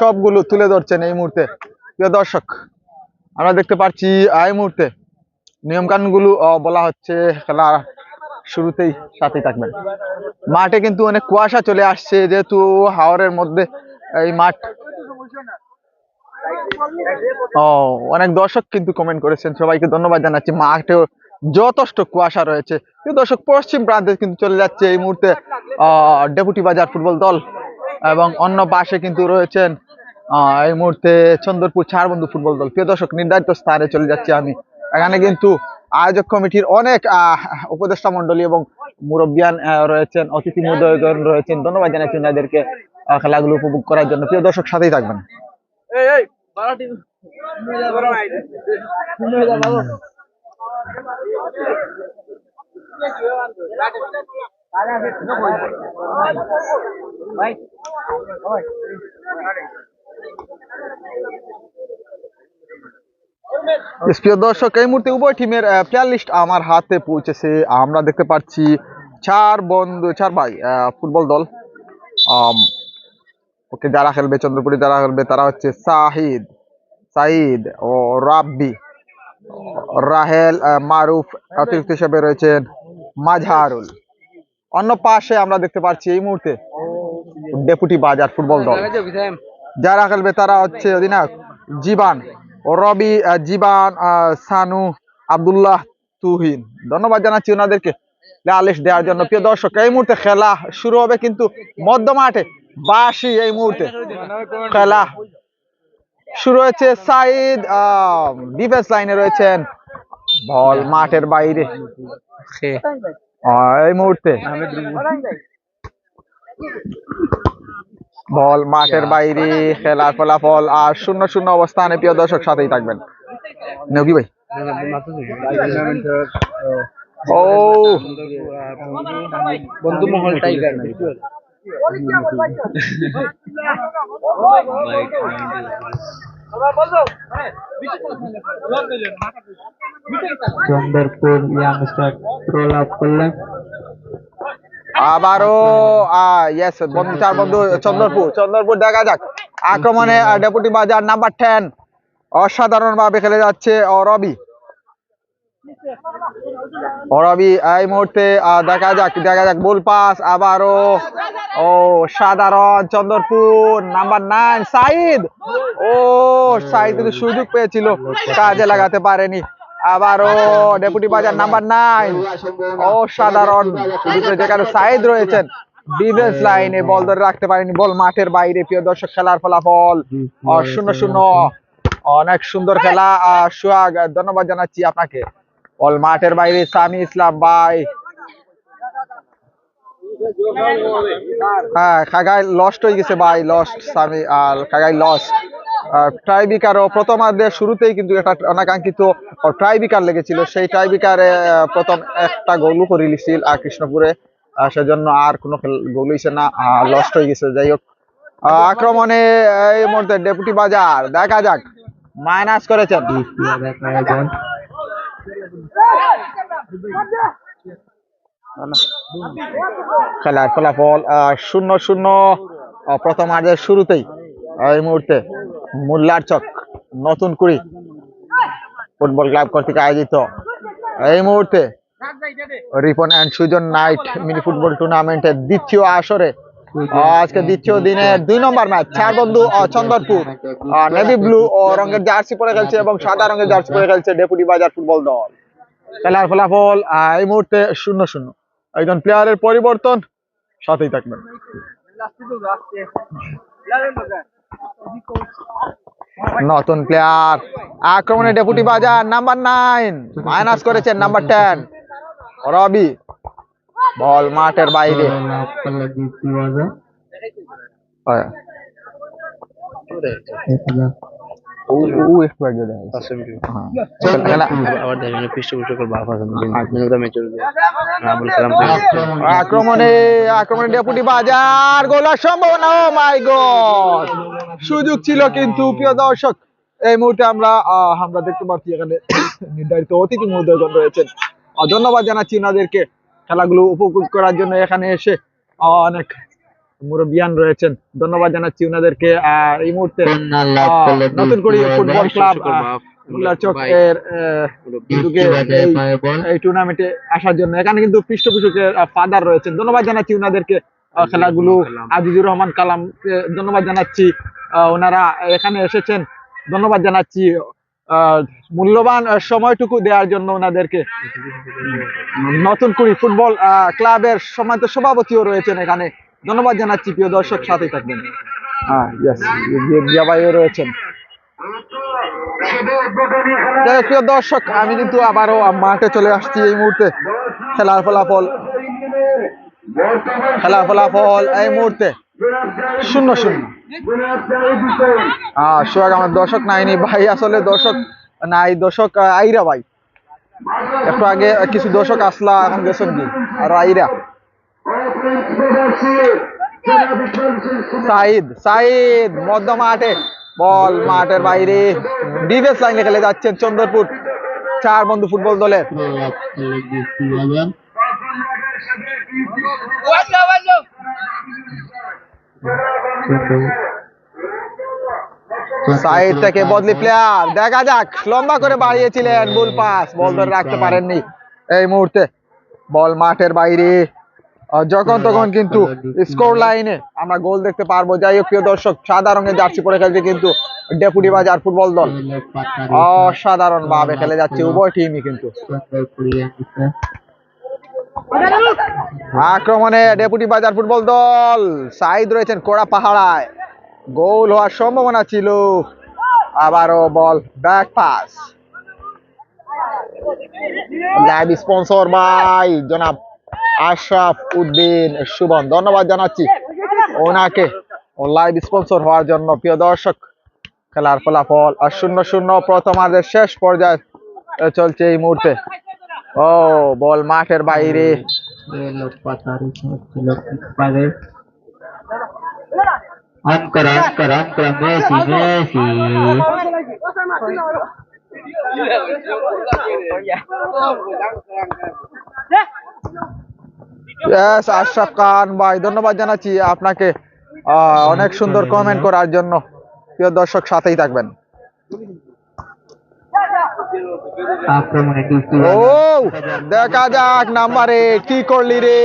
সবগুলো তুলে ধরছেন এই মুহূর্তে। প্রিয় দর্শক আমরা দেখতে পাচ্ছি এই মুহূর্তে নিয়ম কানুনগুলো আহ, বলা হচ্ছে খেলা শুরুতেই সাথে থাকবেন। মাঠে কিন্তু অনেক কুয়াশা চলে আসছে যেহেতু হাওরের মধ্যে এই মাঠ। ও অনেক দর্শক কিন্তু কমেন্ট করেছেন সবাইকে ধন্যবাদ জানাচ্ছি। মাঠেও যথেষ্ট কুয়াশা রয়েছে। দর্শক পশ্চিম প্রান্তে কিন্তু চলে যাচ্ছে এই মুহূর্তে আহ ডেপুটি বাজার ফুটবল দল। এবং অন্য পাশে কিন্তু রয়েছেন আহ, এই মুহূর্তে চন্দ্রপুর ছাড়বন্ধু ফুটবল দল। প্রিয় দর্শক নির্ধারিত স্থানে চলে যাচ্ছি আমি। এখানে কিন্তু আয়োজক কমিটির অনেক আহ, উপদেষ্টা মন্ডলী এবং মুরব্বিয়ান আহ, রয়েছেন অতিথি মহোদয়গণ রয়েছেন। ধন্যবাদ জানাচ্ছি ওনাদেরকে আহ, খেলাগুলো উপভোগ করার জন্য। প্রিয় দর্শক সাথেই থাকবেন। Yes, প্রিয় দর্শক, এই মুহূর্তে উভয় টিমের প্লেয়ার লিস্ট আমার হাতে পৌঁছেছে। আমরা দেখতে পাচ্ছি চার বন্ধু, চার ভাই ফুটবল দল। ওকে যারা খেলবে, চন্দ্রপুরে যারা খেলবে, তারা হচ্ছে সাহিদ, সাইদ ও রাব্বি। রাহেল মারুফ অতিরিক্ত হিসেবে রয়েছেন মাঝহারুল। অন্য পাশে আমরা দেখতে পাচ্ছি এই মুহূর্তে ডেপুটি বাজার ফুটবল দল। যারা খেলবে তারা হচ্ছে অধিনায়ক জীবান রবি জীবান সানু আবদুল্লাহ তুহিন। ধন্যবাদ জানাচ্ছি ওনাদেরকে আলিশ দেওয়ার জন্য। প্রিয় দর্শক এই মুহূর্তে খেলা শুরু হবে কিন্তু মধ্য মাঠে বাসি এই মুহূর্তে। খেলা শুরু হয়েছে সাইদ ডিফেন্স লাইনে রয়েছেন। বল মাঠের বাইরে। এই মুহূর্তে। বল মাঠের বাইরে খেলার ফলাফল আর শূন্য শূন্য অবস্থানে প্রিয় দর্শক সাথেই থাকবেন। নেকি ভাই? ও। বন্ধু মহল টাইগার চন্দরপুর ইয়াংস্টার প্রলাপ করলেন। আবারও ইয়েস চার বন্ধু চন্দ্রপুর চন্দ্রপুর দেখা যাক। আক্রমণে ডেপুটি বাজার নাম্বার টেন অসাধারণ ভাবে খেলে যাচ্ছে ও রবি। রবি এই মুহূর্তে দেখা যাক দেখা যাক বল পাস আবারও ও সাধারণ চন্দ্রপুর নাম্বার নাইন সাইদ। ও সাইদ কিন্তু সুযোগ পেয়েছিল কাজে লাগাতে পারেনি। আবারও ডেপুটি বাজার নাম্বার নাইন ও সাধারণ সুযোগ পেয়েছে যেখানে সাইদ রয়েছেন ডিফেন্স লাইনে বল ধরে রাখতে পারেনি বল মাঠের বাইরে প্রিয় দর্শক খেলার ফলাফল। শূন্য শূন্য। অনেক সুন্দর খেলা। সোহাগ ধন্যবাদ জানাচ্ছি আপনাকে। বল মাঠের বাইরে সামি ইসলাম ভাই। হ্যাঁ খাগাই লস্ট হয়ে গেছে ভাই লস্ট সামি আর খাগাই লস্ট ট্রাইবিকারও প্রথমার্ধের শুরুতেই কিন্তু একটা অনাকাঙ্ক্ষিত ট্রাইবিকার লেগেছিল। সেই ট্রাইবিকারে প্রথম একটা গোলও করে লিছিল আর কৃষ্ণপুরে সেজন্য আর কোনো গোল হয়েছে না লস্ট হয়ে গেছে। যাই হোক আক্রমণে এই মুহূর্তে ডেপুটি বাজার দেখা যাক। মাইনাস করেছেন। খেলার ফলাফল শূন্য শূন্য প্রথমার্ধের শুরুতেই। এই মুহূর্তে মোল্লার চক, নতুন কুড়ি। ফুটবল ক্লাব কর্তৃক আয়োজিত। এই মুহূর্তে Ripon and Sujan night mini football টুর্নামেন্টের দ্বিতীয় আসরে, আজকে দ্বিতীয় দিনের দুই নম্বর ম্যাচ চার বন্ধু চন্দরপুর নেভি ব্লু ও রঙের জার্সি পরে খেলছে এবং সাদা রঙের জার্সি পরে খেলছে ডেপুটি বাজার ফুটবল দল। খেলার ফলাফল এই মুহূর্তে শূন্য শূন্য। একজন প্লেয়ারের পরিবর্তন, সাথেই থাকবেন। নতুন প্লেয়ার আক্রমণে deputy Bazar number nine minus করেছেন নাম্বার টেন রবি বল মাঠের বাইরে। বাজার হয়। ও। হ্যাঁ। খেলা- আবার দেখেন পৃষ্ঠপোষকের বাপ আছে। মেনুদা ম্যাচ চলবে। আমি আক্রমণে আক্রমণে ডেপুটি বাজার গোলার সম্ভাবনা ও মাই গড সুযোগ ছিল কিন্তু প্রিয় দর্শক এই মুহূর্তে আমরা আহ, আমরা দেখতে পাচ্ছি এখানে নির্ধারিত অতিথি মহোদয়গণ রয়েছেন। ধন্যবাদ জানাচ্ছি ওনাদেরকে খেলাগুলো উপভোগ করার জন্য এখানে এসে আহ, অনেক মুরব্বিয়ান রয়েছেন। ধন্যবাদ জানাচ্ছি ওনাদেরকে আহ, এই মুহূর্তে নতুন করে ফুটবল ক্লাব। এর এই- টুর্নামেন্টে আসার জন্য। এখানে কিন্তু পৃষ্ঠপোষকের ফাদার রয়েছেন। ধন্যবাদ জানাচ্ছি ওনাদেরকে খেলাগুলো আজিজুর রহমান কালাম ধন্যবাদ জানাচ্ছি। আহ, ওনারা এখানে এসেছেন। ধন্যবাদ জানাচ্ছি। আহ, মূল্যবান সময়টুকু দেওয়ার জন্য ওনাদেরকে নতুন করে ফুটবল আহ, ক্লাবের সম্মানিত সভাপতিও রয়েছেন এখানে। ধন্যবাদ জানাচ্ছি প্রিয় দর্শক সাথেই থাকবেন। হ্যাঁ ভাইও রয়েছেন। প্রিয় দর্শক আমি কিন্তু আবারও মাঠে চলে আসছি এই মুহূর্তে। খেলার ফলাফল। খেলার ফলাফল এই মুহূর্তে। শূন্য শূন্য। আহ সোহাগ আমার দর্শক নাইনি ভাই আসলে দর্শক নাই দর্শক আইরা ভাই। একটু আগে কিছু দর্শক আসলা এখন গেছেন কি? আর আইরা। সাইদ সাইদ, মধ্য মাঠে। বল মাঠের বাইরে। ডিফেন্স লাইনে খেলে যাচ্ছেন চন্দ্রপুর। চার বন্ধু ফুটবল দলের। সাইড থেকে বদলি প্লেয়ার দেখা যাক, লম্বা করে বাড়িয়েছিলেন বুল পাস বল ধরে রাখতে পারেননি। এই মুহূর্তে বল মাঠের বাইরে। যখন তখন কিন্তু স্কোর লাইনে আমরা গোল দেখতে পারব। যাই হোক প্রিয় দর্শক সাদা রঙের জার্সি পরে খেলছে কিন্তু ডেপুটি বাজার ফুটবল দল অসাধারণ ভাবে খেলে যাচ্ছে উভয় টিমই কিন্তু। আক্রমণে ডেপুটি বাজার ফুটবল দল সাইদ রয়েছেন কোড়া পাহাড়ায়। গোল হওয়ার সম্ভাবনা ছিল। আবারও ball back pass live sponsor by জনাব আশরাফ উদ্দিন সুবন, ধন্যবাদ জানাচ্ছি। ওনাকে লাইভ স্পন্সর হওয়ার জন্য প্রিয় দর্শক, খেলার ফলাফল আর শূন্য শূন্য প্রথমার্ধের শেষ পর্যায়ে চলছে এই মুহূর্তে। ও, বল মাঠের বাইরে। Messi Messi. আশরাফ খান ভাই, ধন্যবাদ জানাচ্ছি আপনাকে। অনেক সুন্দর কমেন্ট করার জন্য। প্রিয় দর্শক, সাথেই থাকবেন। দেখা যাক নাম্বারে কি করলি রে।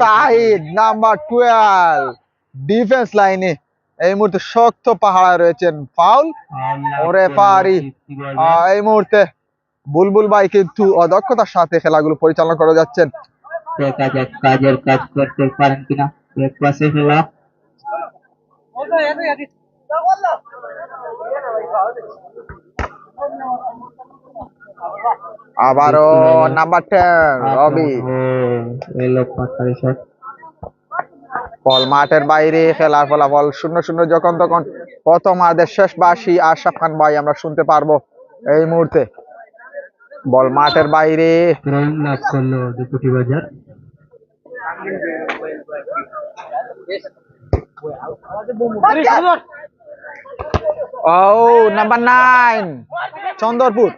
সাইড নাম্বার টুয়েলভ ডিফেন্স লাইনে এই মুহূর্তে শক্ত পাহাড়া রয়েছেন ফাউল। ওরে পারি। এই মুহূর্তে বুলবুল ভাই কিন্তু অদক্ষতার সাথে খেলাগুলো পরিচালনা করে যাচ্ছেন। কাজের কাজ করতে পারেন কিনা? এক পাশে খেলা। আবারও নাম্বার টেন রবি। বল মাঠের বাইরে খেলার ফলাফল শূন্য শূন্য যখন তখন প্রথম আদের শেষ বাসি আশরাফ খান ভাই আমরা শুনতে পারব এই মুহূর্তে। বল মাঠের বাইরে। ও নাম্বার নাইন চন্দরপুর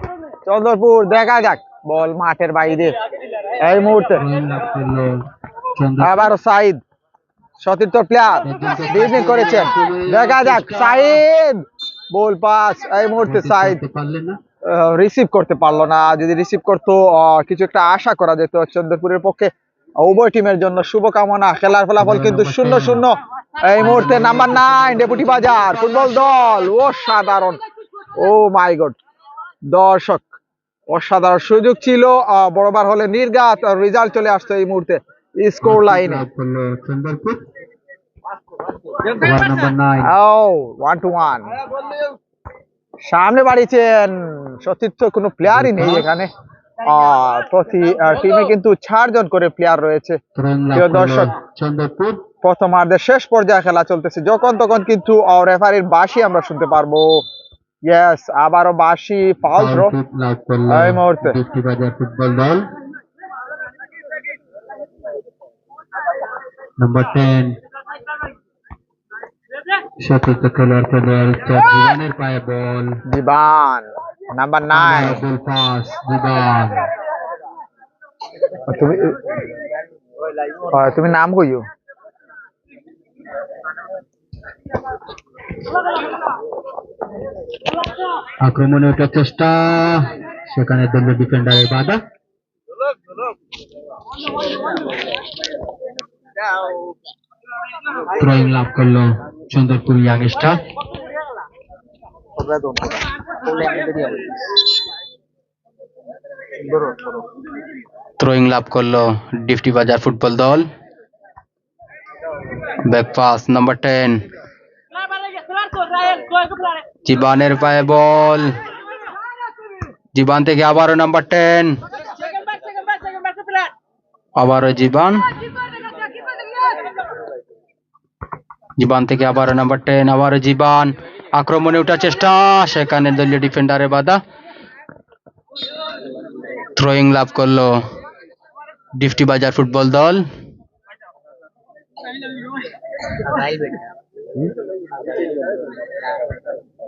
চন্দরপুর, দেখা যাক, বল মাঠের বাইরে। এই মুহূর্তে। আবার সাইদ। সতীর্থ প্লেয়ার ডিভিং করেছেন। দেখা যাক সাইদ বল পাস এই মুহূর্তে সাইদ রিসিভ করতে পারল না। যদি রিসিভ করতো কিছু একটা আশা করা যেত চন্দ্রপুরের পক্ষে। উভয় টিমের জন্য শুভকামনা। খেলার ফলাফল কিন্তু শূন্য শূন্য। এই মুহূর্তে number nine deputy Bazar football দল ও সাধারণ ও মাই গড দর্শক অসাধারণ সুযোগ ছিল। বড়বার হলে নির্গাত রেজাল্ট চলে আসতো এই মুহূর্তে। স্কোর লাইনে নাম্বার oh, টু সামনে বাড়িয়েছেন সতীর্থ কোনো প্লেয়ারই নেই এখানে। প্রতি টিমে কিন্তু চারজন করে প্লেয়ার রয়েছে। দর্শক প্রথমার্ধের শেষ পর্যায়ে খেলা চলতেছে। যখন তখন কিন্তু রেফারির বাসি আমরা শুনতে পারব। ইয়েস আবারও বাসি পাউল মুহূর্তে। নাম্বার 10 শতত খেলার খেলার দিবানের পায়ে ball Diban number nine ball pass Diban তুমি তুমি নাম কইও আক্রমণে ওঠার চেষ্টা সেখানে দল ডিফেন্ডারের বাধা থ্রোয়িং লাভ করল সুন্দরপুর ইয়াং স্টার থ্রোয়িং লাভ করল ডিফটি বাজার ফুটবল দল ব্যাক পাস নাম্বার টেন জীবানের পায়ে বল জীবান থেকে আবারও নাম্বার টেন আবারও জীবান জীবান থেকে আবার নাম্বার টেন আবার জীবান। আক্রমণে ওঠার চেষ্টা, সেখানে দলীয় ডিফেন্ডারে বাধা। থ্রোয়িং লাভ করল ডিফটি বাজার ফুটবল দল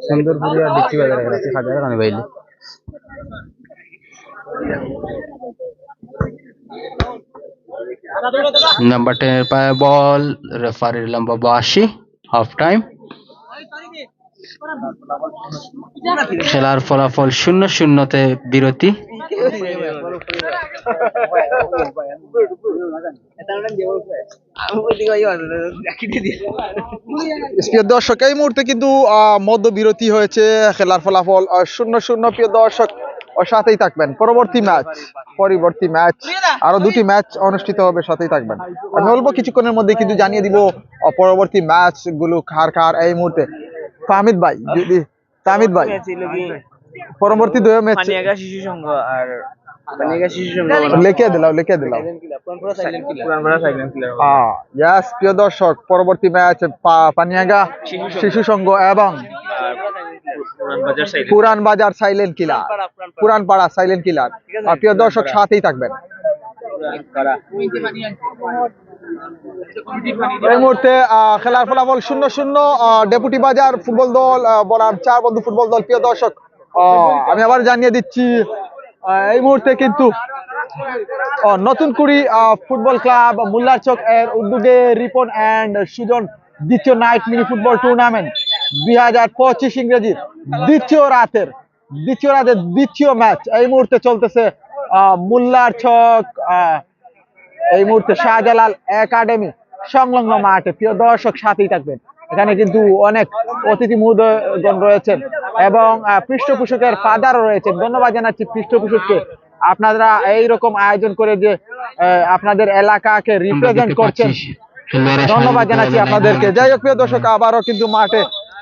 সুন্দরপুর বাজার নাম্বার টেনের পায়ে বল রেফারির লম্বা বাসি হাফ টাইম খেলার ফলাফল শূন্য শূন্যতে বিরতি। দর্শক, এই মুহূর্তে কিন্তু মধ্য বিরতি হয়েছে, খেলার ফলাফল শূন্য শূন্য। প্রিয় দর্শক সাথেই থাকবেন। পরবর্তী ম্যাচ পরবর্তী ম্যাচ। আরও দুটি ম্যাচ অনুষ্ঠিত হবে সাথেই থাকবেন। আমি বলব কিছুক্ষণের মধ্যে কিন্তু জানিয়ে দিব পরবর্তী ম্যাচগুলো খার কার এই মুহূর্তে। তামিদ ভাই যদি তামিদ ভাই। পরবর্তী দুই ম্যাচ পানিয়াগা শিশু সংঘ আর পানিয়াগা শিশু সংঘ লিখে দিলাও লিখে দিলাও। পুরানপাড়া সাইলেন্ট কিলার আহ প্রিয় দর্শক পরবর্তী ম্যাচ পানিয়াগা শিশু সংঘ। এবং পুরান বাজার সাইলেন্ট কিলার পুরান পাড়া সাইলেন্ট কিলার প্রিয় দর্শক সাথেই থাকবেন। এই মুহূর্তে খেলার ফলাফল শূন্য শূন্য ডেপুটি বাজার ফুটবল দল বনাম চার বন্ধু ফুটবল দল। প্রিয় দর্শক আহ, আমি আবার জানিয়ে দিচ্ছি এই মুহূর্তে কিন্তু নতুন কুড়ি আহ, ফুটবল ক্লাব মোল্লার চক এর উদ্যোগে রিপন অ্যান্ড সুজন দ্বিতীয় নাইট মিনি ফুটবল টুর্নামেন্ট দুই হাজার পঁচিশ ইংরেজি দ্বিতীয় রাতের দ্বিতীয় রাতের দ্বিতীয় ম্যাচ। এই মুহূর্তে চলতেছে মোল্লার ছক এই মুহূর্তে শাহজালাল একাডেমি সংলগ্ন মাঠে। প্রিয় দর্শক সাথেই থাকবেন। এখানে কিন্তু অনেক অতিথি মহোদয়গণ রয়েছেন এবং পৃষ্ঠপোষকের ফাদারও রয়েছেন। ধন্যবাদ জানাচ্ছি পৃষ্ঠপোষককে। আপনারা এইরকম আয়োজন করে যে আপনাদের এলাকাকে রিপ্রেজেন্ট করছেন ধন্যবাদ জানাচ্ছি আপনাদেরকে। যাই হোক প্রিয় দর্শক আবারও কিন্তু মাঠে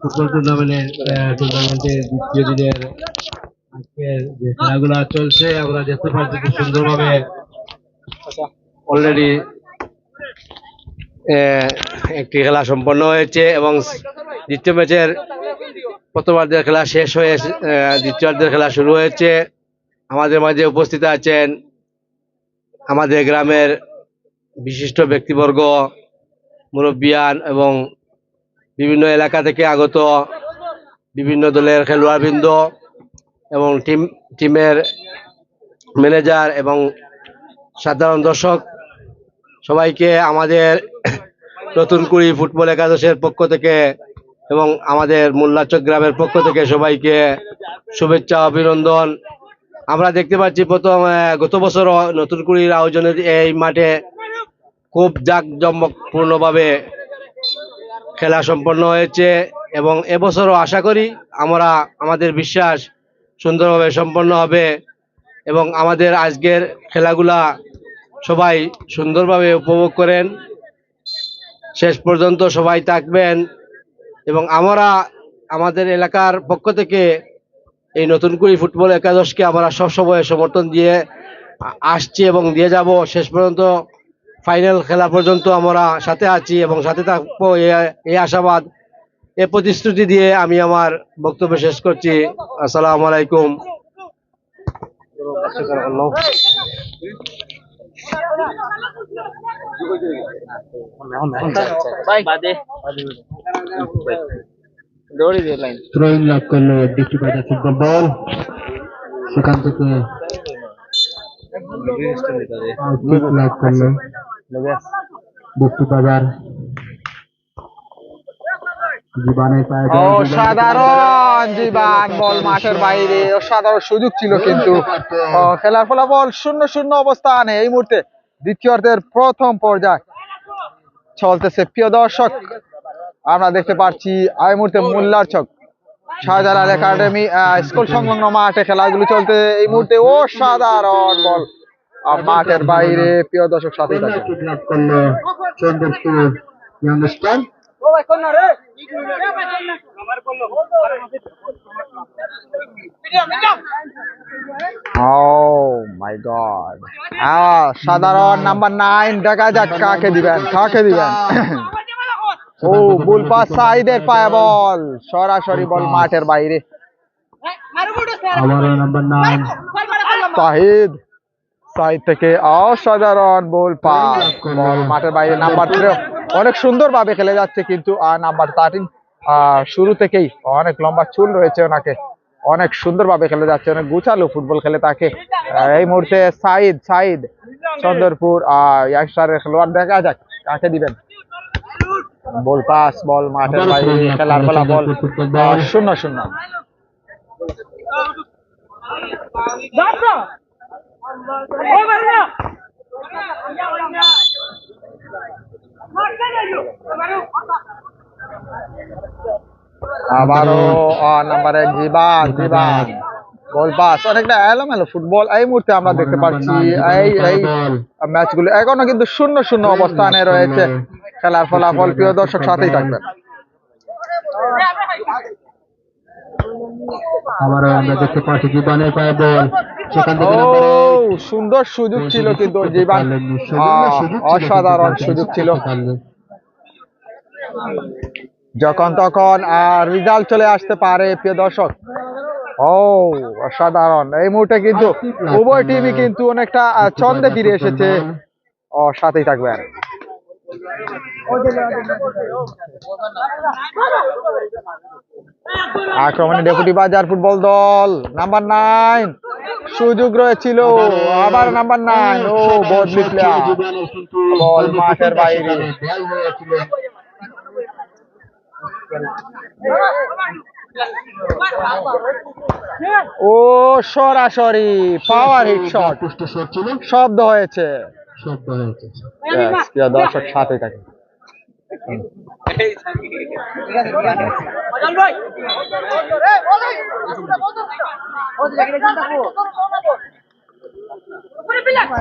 ফুটবল টুর্নামেন্টের টুর্নামেন্টের দ্বিতীয় দিনের আজকের যে খেলাগুলো চলছে, আমরা দেখতে পাচ্ছি খুব সুন্দরভাবে অলরেডি একটি খেলা সম্পন্ন হয়েছে এবং দ্বিতীয় ম্যাচের প্রথমার্ধের খেলা শেষ হয়ে দ্বিতীয়ার্ধের খেলা শুরু হয়েছে। আমাদের মাঝে উপস্থিত আছেন আমাদের গ্রামের বিশিষ্ট ব্যক্তিবর্গ, মুরব্বিয়ান এবং বিভিন্ন এলাকা থেকে আগত বিভিন্ন দলের খেলোয়াড়বৃন্দ এবং টিম, টিমের ম্যানেজার এবং সাধারণ দর্শক সবাইকে আমাদের নতুন কুড়ি ফুটবল একাদশের পক্ষ থেকে এবং আমাদের মোল্লাচক গ্রামের পক্ষ থেকে সবাইকে শুভেচ্ছা, অভিনন্দন। আমরা দেখতে পাচ্ছি প্রথম গত বছর নতুন কুড়ির আয়োজনে এই মাঠে খুব জাঁকজমকপূর্ণভাবে খেলা সম্পন্ন হয়েছে এবং এবছরও আশা করি আমরা, আমাদের বিশ্বাস সুন্দরভাবে সম্পন্ন হবে এবং আমাদের আজকের খেলাগুলা সবাই সুন্দরভাবে উপভোগ করেন। শেষ পর্যন্ত সবাই থাকবেন এবং আমরা, আমাদের এলাকার পক্ষ থেকে এই নতুন কুড়ি ফুটবল একাদশকে আমরা সবসময় সমর্থন দিয়ে আসছি এবং দিয়ে যাব। শেষ পর্যন্ত ফাইনাল খেলা পর্যন্ত আমরা সাথে আছি এবং সাথে থাকব। এই আশাবাদ এই প্রতিশ্রুতি দিয়ে আমি আমার বক্তব্য শেষ করছি। আসসালামু আলাইকুম। লাভ করল ফুটবল সেখান থেকে লাভ করল। বাজার জীবনের পায়ে বল, জীবনের অসাধারণ জীবান বল মাঠের বাইরে। অসাধারণ সুযোগ ছিল কিন্তু। খেলার ফলাফল শূন্য শূন্য অবস্থানে এই মুহূর্তে দ্বিতীয়ার্ধের প্রথম পর্যায়ে চলতেছে। প্রিয় দর্শক আমরা দেখতে পাচ্ছি এই মুহূর্তে মোল্লার চক শাহজালাল একাডেমি আহ, স্কুল সংলগ্ন মাঠে খেলাগুলো চলতে এই মুহূর্তে অসাধারণ বল। মাঠের বাইরে প্রিয় দর্শক সাথে Oh my God. Ah, সাধারণ নাম্বার নাইন দেখা যাক কাকে দিবেন কাকে দিবেন। ও বুলপাস সাইডের পায়ে বল সরাসরি বল মাঠের বাইরে। নাম্বার নাইন সাহিদ সাইড থেকে অসাধারণ বল পাস। মাঠের বাইরে নাম্বার থ্রি অনেক সুন্দরভাবে খেলে যাচ্ছে কিন্তু নাম্বার থার্টিন শুরু থেকেই অনেক লম্বা চুল রয়েছে ওনাকে। অনেক সুন্দরভাবে খেলে যাচ্ছে অনেক গুছালো ফুটবল খেলে তাকে। এই মুহূর্তে সাইদ সাইদ চন্দ্রপুর ইয়াংস্টারের খেলোয়াড় দেখা যাক কাকে দিবেন। বল পাস বল মাঠের বাইরে খেলার বল আহ, শূন্য শূন্য। আবারও নাম্বার এক জীবান জীবান বল পাস অনেকটা এলোমেলো ফুটবল এই মুহূর্তে আমরা দেখতে পাচ্ছি এই এই ম্যাচগুলো এখনও কিন্তু শূন্য শূন্য অবস্থানে রয়েছে। খেলার ফলাফল প্রিয় দর্শক সাথেই থাকবেন আবারও আমরা দেখতে পাচ্ছি জীবনের পায়ে বল। সেখান থেকে সুন্দর সুযোগ ছিল কিন্তু জীবান। অসাধারণ সুযোগ ছিল। যখন তখন আর রেজাল্ট চলে আসতে পারে প্রিয় দর্শক। ও অসাধারণ। এই মুহূর্তে কিন্তু উভয় টিমই কিন্তু অনেকটা ছন্দে ফিরে এসেছে। ও সাথেই থাকবেন। আক্রমণে ডেপুটি বাজার ফুটবল দল নাম্বার নাইন সুযোগ রয়েছিল। আবার নাম্বার নাইন ও বদলি প্লেয়ার বল মাঠের বাইরে। ও সরাসরি পাওয়ার হিট শট শব্দ হয়েছে। শব্দ হয়েছে। দর্শক সাথে থাকে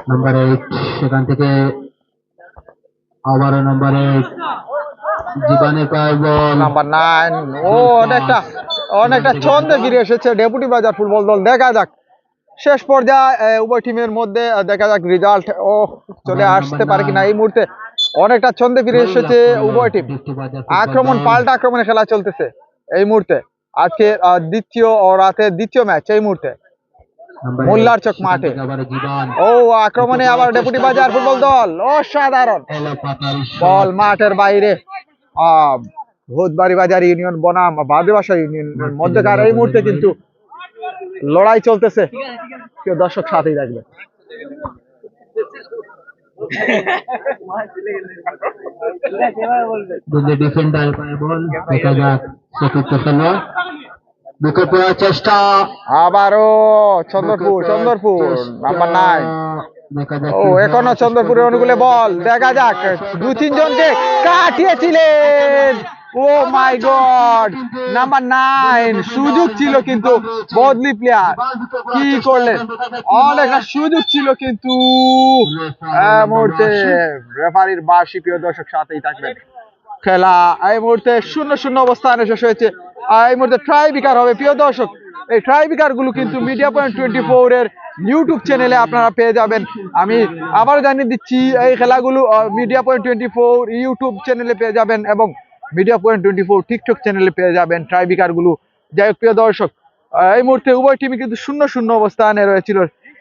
নাম্বার এইট সেখান থেকে number eight ball. Number nine ও অনেকটা অনেকটা ছন্দে ফিরে এসেছে ডেপুটি বাজার ফুটবল দল দেখা যাক। শেষ পর্যায়ে উভয় টিমের মধ্যে দেখা যাক রেজাল্ট ও চলে আসতে পারে কিনা এই মুহূর্তে। অনেকটা ছন্দে ফিরে এসেছে উভয় টিম আক্রমণ পাল্টা আক্রমণে খেলা চলতেছে এই মুহূর্তে। আজকে দ্বিতীয় ও রাতের দ্বিতীয় ম্যাচ এই মুহূর্তে। মোল্লার চক মাঠে। ও আক্রমণে আবার ডেপুটি বাজার। ফুটবল দল অসাধারণ। বল মাঠের বাইরে। আহ, ভূতবাড়ি বাজার ইউনিয়ন বনাম বাদিবাসা ইউনিয়নের মধ্যকার এই মুহূর্তে কিন্তু লড়াই চলতেছে। কেউ দর্শক সাথেই থাকবে ডিফেন্ডার পায়ে বল দেখা যাক চতুর্থ খেলোয়াড়। বুকে পড়ার চেষ্টা। আবারও চন্দ্রপুর চন্দ্রপুর নাম্বার নাইন ও এখনও চন্দ্রপুরের অনুকূলে বল দেখা যাক। দু তিনজনকে কাটিয়েছিলেন। Oh my god number nine সুযোগ ছিল কিন্তু বদলি প্লেয়ার কি করলেন? অনেকটা সুযোগ ছিল কিন্তু রেফারির প্রিয় দর্শক সাথেই থাকবেন। খেলা এই মুহূর্তে শূন্য শূন্য অবস্থানে শেষ হয়েছে। এই মুহূর্তে ট্রাই বিকার হবে। প্রিয় দর্শক, এই ট্রাই বিকারগুলো কিন্তু মিডিয়া পয়েন্ট টোয়েন্টি ফোর এর ইউটিউব চ্যানেলে আপনারা পেয়ে যাবেন। আমি আবার জানিয়ে দিচ্ছি, এই খেলাগুলো media point twenty four YouTube চ্যানেলে পেয়ে যাবেন এবং media point twenty four TikTok চ্যানেলে পেয়ে যাবেন ট্রাইবিকারগুলো যাই হোক প্রিয় দর্শক এই মুহূর্তে উভয় টিমই কিন্তু শূন্য শূন্য অবস্থানে রয়েছিল।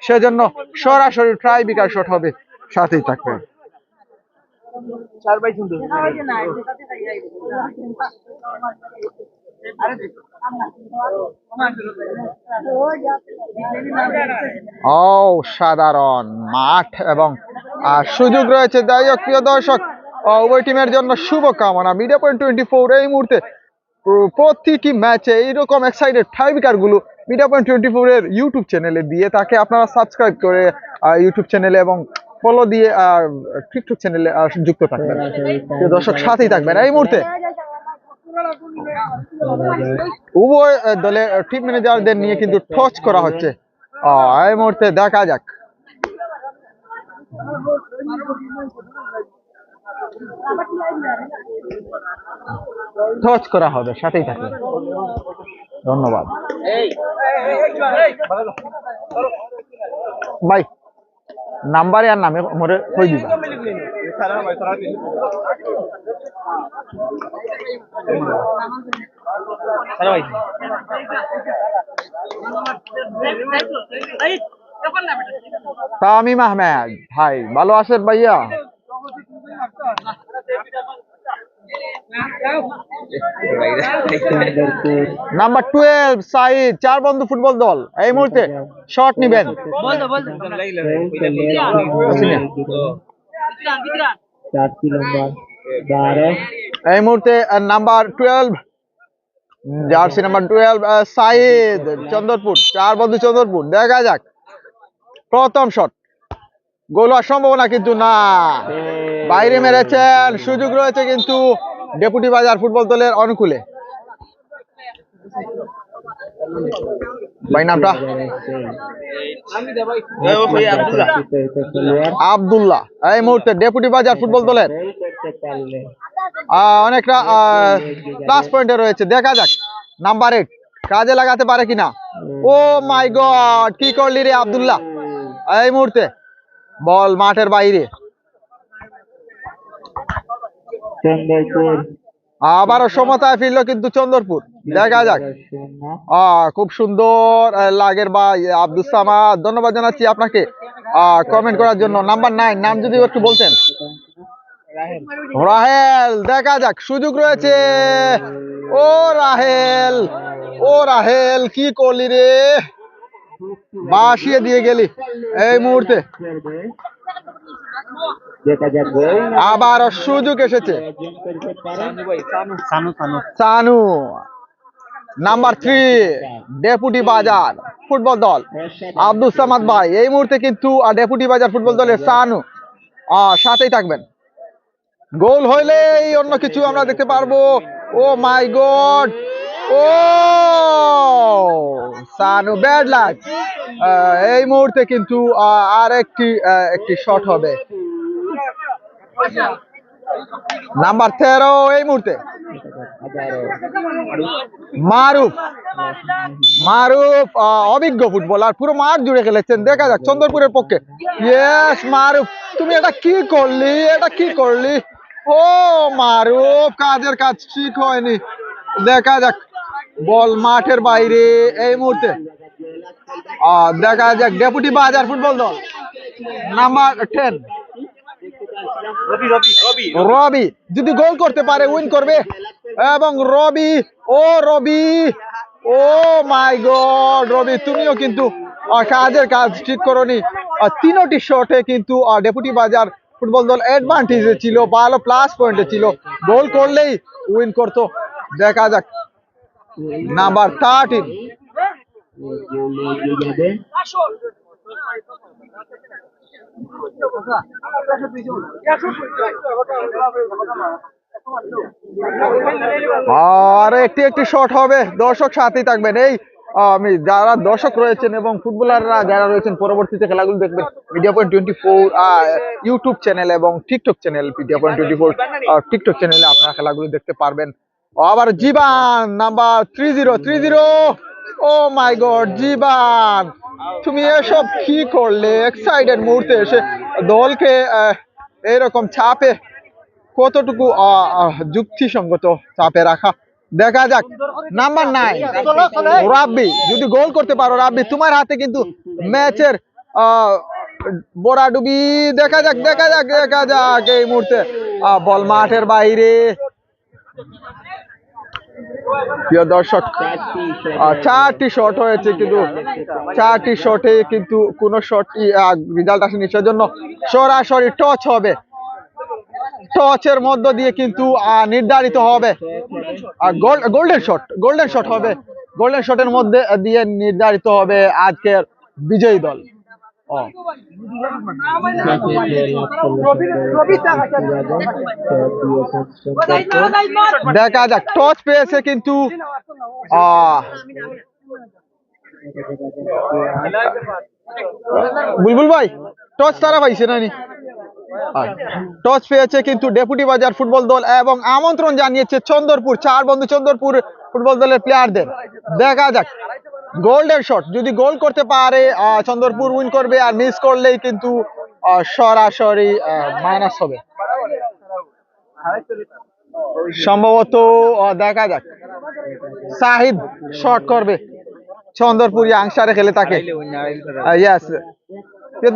সেজন্য সরাসরি ট্রাইবিকার শট হবে। সাথেই থাকবে অসাধারণ মাঠ এবং সুযোগ রয়েছে। যাই হোক প্রিয় দর্শক উভয় টিমের জন্য শুভকামনা। মিডিয়া পয়েন্ট টোয়েন্টি ফোর এই মুহূর্তে প্রতিটি ম্যাচে এইরকম এক্সাইটেডগুলো মিডিয়া পয়েন্ট টোয়েন্টি ফোর এর ইউটিউব চ্যানেলে দিয়ে তাকে আপনারা সাবস্ক্রাইব করে ইউটিউব চ্যানেলে এবং ফলো দিয়ে আর টিকটক চ্যানেলে যুক্ত থাকবেন। দর্শক, সাথেই থাকবেন। এই মুহূর্তে উভয় দলে টিম ম্যানেজারদের নিয়ে কিন্তু টচ করা হচ্ছে। এই মুহূর্তে দেখা যাক। টচ করা হবে, সাথেই থাকবে ধন্যবাদ। ভাই, নাম্বারে আর নামে মরে কই দিবা? তামিম আহমেদ, ভাই, ভালো আছেন ভাইয়া? নাম্বার টুয়েলভ সাইদ চার বন্ধু ফুটবল দল। এই মুহূর্তে শট নিবেন। এই মুহূর্তে number twelve jersey number twelve Sayed Chandrapur চার বন্ধু চন্দরপুর। দেখা যাক। প্রথম শট গোল হওয়ার সম্ভাবনা কিন্তু না। বাইরে মেরেছেন সুযোগ রয়েছে কিন্তু ডেপুটি বাজার ফুটবল দলের অনুকূলে। আব্দুল্লাহ। এই মুহূর্তে ডেপুটি বাজার ফুটবল দলের। অনেকটা প্লাস পয়েন্টে রয়েছে। দেখা যাক নাম্বার এইট কাজে লাগাতে পারে কিনা। ও মাই গড, কি করলি রে আব্দুল্লাহ? এই মুহূর্তে, বল মাঠের বাইরে। আবারও সমতায় ফিরলো কিন্তু চন্দরপুর। দেখা যাক। খুব সুন্দর লাগের ভাই আব্দুল সামাদ। ধন্যবাদ জানাচ্ছি আপনাকে। কমেন্ট করার জন্য। নাম্বার নাইন নাম যদি একটু বলতেন। রাহেল, দেখা যাক, সুযোগ রয়েছে। ও রাহেল ও রাহেল, কি করলি রে? বাসিয়ে দিয়ে গেলি এই মুহূর্তে। আবার সুযোগ এসেছে। Sanu. Number three, deputy Bazar football দল। আব্দুল সামাদ ভাই, এই মুহূর্তে কিন্তু ডেপুটি বাজার ফুটবল দলের সানু সাথেই থাকবেন। গোল হইলেই অন্য কিছু আমরা দেখতে পারব। ও my God! Sanu bad luck এই মুহূর্তে কিন্তু আহ, আর একটি আহ, একটি শট হবে। নাম্বার তেরো এই মুহূর্তে। মারুফ। মারুফ আহ, অভিজ্ঞ ফুটবলার পুরো মাঠ জুড়ে খেলেছেন। দেখা যাক চন্দরপুরের পক্ষে। ইয়েস মারুফ তুমি এটা কি করলি? এটা কি করলি? ও মারুফ কাজের কাজ ঠিক হয়নি। দেখা যাক। বল মাঠের বাইরে এই মুহূর্তে। দেখা যাক ডেপুটি বাজার ফুটবল দল। নাম্বার টেন রবি যদি গোল করতে পারে উইন করবে। এবং রবি ও রবি ও মাই গড রবি তুমিও কিন্তু কাজের কাজ ঠিক করনি। তিনোটি শটে কিন্তু ডেপুটি বাজার ফুটবল দল অ্যাডভান্টেজে ছিল ভালো প্লাস পয়েন্টে ছিল। গোল করলেই উইন করতো। দেখা যাক। নাম্বার থার্টিন আর একটি একটি শট হবে। দর্শক সাথেই থাকবেন। এই, আমি যারা দর্শক রয়েছেন এবং ফুটবলাররা যারা রয়েছেন, পরবর্তীতে খেলাগুলো দেখবেন media point twenty four YouTube channel এবং TikTok channel media point twenty four TikTok চ্যানেলে আপনারা খেলাগুলো দেখতে পারবেন। আবার Jiban number three zero three zero oh my God Jiban. তুমি এসব কি করলে? এক্সাইটেড মুহূর্তে এসে দলকে এরকম চাপে কতটুকু যুক্তিসঙ্গত চাপে রাখা? দেখা যাক। নাম্বার নাই রাব্বি, যদি গোল করতে পারো, রাব্বি, তোমার হাতে কিন্তু ম্যাচের বড়াডুবি দেখা যাক দেখা যাক দেখা যাক এই মুহূর্তে। বল মাঠের বাইরে। প্রিয় দর্শক চারটি শট হয়েছে কিন্তু, চারটি শটে কিন্তু কোন শটই রেজাল্ট আসেনি। সেজন্য সরাসরি টচ হবে। টচের মধ্য দিয়ে কিন্তু নির্ধারিত হবে। গোল্ডেন শট গোল্ডেন শট হবে। গোল্ডেন শটের মধ্যে দিয়ে নির্ধারিত হবে আজকের বিজয়ী দল। দেখা যাক টচ পেয়েছে কিন্তু বুলবুল ভাই টচ তারা পাইছে নানি টচ পেয়েছে কিন্তু ডেপুটি বাজার ফুটবল দল এবং আমন্ত্রণ জানিয়েছে চন্দরপুর, চার বন্ধু চন্দরপুর ফুটবল দলের প্লেয়ারদের দেখা যাক। Golden shot. যদি গোল করতে পারে চন্দরপুর উইন করবে আর মিস করলেই কিন্তু সরাসরি মাইনাস হবে। সম্ভবত দেখা যাক। সাহিদ শট করবে। চন্দরপুরি আংসারে খেলে ইয়াস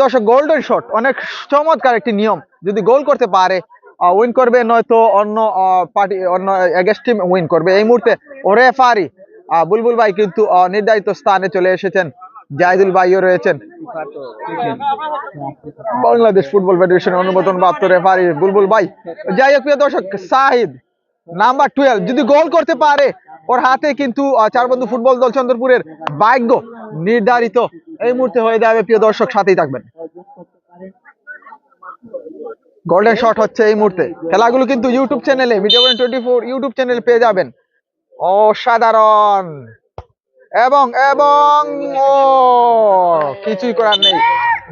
দর্শক গোল্ডেন শট অনেক চমৎকার একটি নিয়ম। যদি গোল করতে পারে উইন করবে, নয়তো অন্য পার্টি অন্য এগেস্ট টিম উইন করবে। এই মুহূর্তে ওরে ফারি বুলবুল ভাই কিন্তু নির্ধারিত স্থানে চলে এসেছেন। জাহিদুল ভাইও রয়েছেন। বাংলাদেশ ফুটবল ফেডারেশন অনুমোদন প্রাপ্ত রেফারি বুলবুল ভাই। যাই হোক, প্রিয় দর্শক, সাহিদ, নাম্বার টুয়েলভ যদি গোল করতে পারে, ওর হাতে কিন্তু চার বন্ধু ফুটবল দল চন্দ্রপুরের ভাগ্য নির্ধারিত। এই মুহূর্তে হয়ে যাবে, প্রিয় দর্শক, সাথেই থাকবেন। গোল্ডেন শট হচ্ছে এই মুহূর্তে। খেলাগুলো কিন্তু ইউটিউব চ্যানেলে মিডিয়া টোয়েন্টি ফোর ইউটিউব চ্যানেলে পেয়ে যাবেন। অসাধারণ। এবং এবং, ও, কিছুই করার নেই।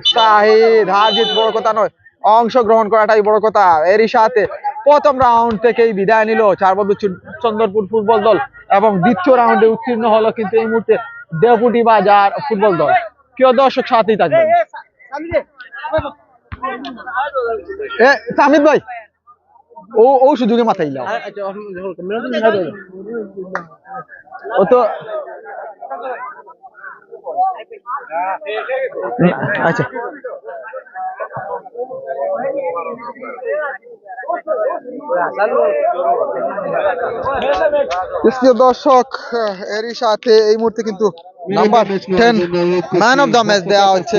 শাহিদ হার জিত বড় কথা নয়, অংশগ্রহণ করাটাই বড় কথা। এরই সাথে প্রথম রাউন্ড থেকেই বিদায় নিল চার বন্ধু চন্দরপুর ফুটবল দল এবং দ্বিতীয় রাউন্ডে উত্তীর্ণ হলো কিন্তু এই মুহূর্তে ডেপুটি বাজার ফুটবল দল। প্রিয় দর্শক, সাথেই থাকবেন। এ, সামিদ ভাই। ও ও সুযোগে মাথায় লাও ও তো আচ্ছা। দর্শক এরই সাথে এই মুহূর্তে কিন্তু number ten man of the match দেওয়া হচ্ছে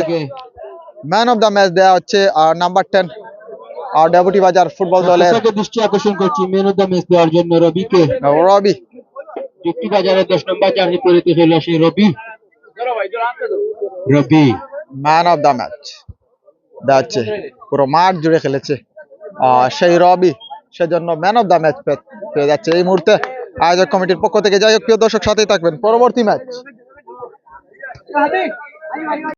ম্যান অফ দ্য ম্যাচ দেওয়া হচ্ছে আর নাম্বার টেন আর ডেপুটি বাজার ফুটবল দলের দৃষ্টি আকর্ষণ করছি মেন অফ দ্য ম্যাচ দেওয়ার জন্য রবিকে। রবি। যুক্তি বাজারের দশ নম্বর জার্নি পরিতে চলে আসে Rabi. Rabi. Man of the match যাচ্ছে পুরো মাঠ জুড়ে খেলেছে। আর সেই রবি সেজন্য ম্যান অফ দ্য ম্যাচ পেয়ে যাচ্ছে এই মুহূর্তে। আয়োজক কমিটির পক্ষ থেকে যাই হোক প্রিয় দর্শক সাথেই থাকবেন। পরবর্তী ম্যাচ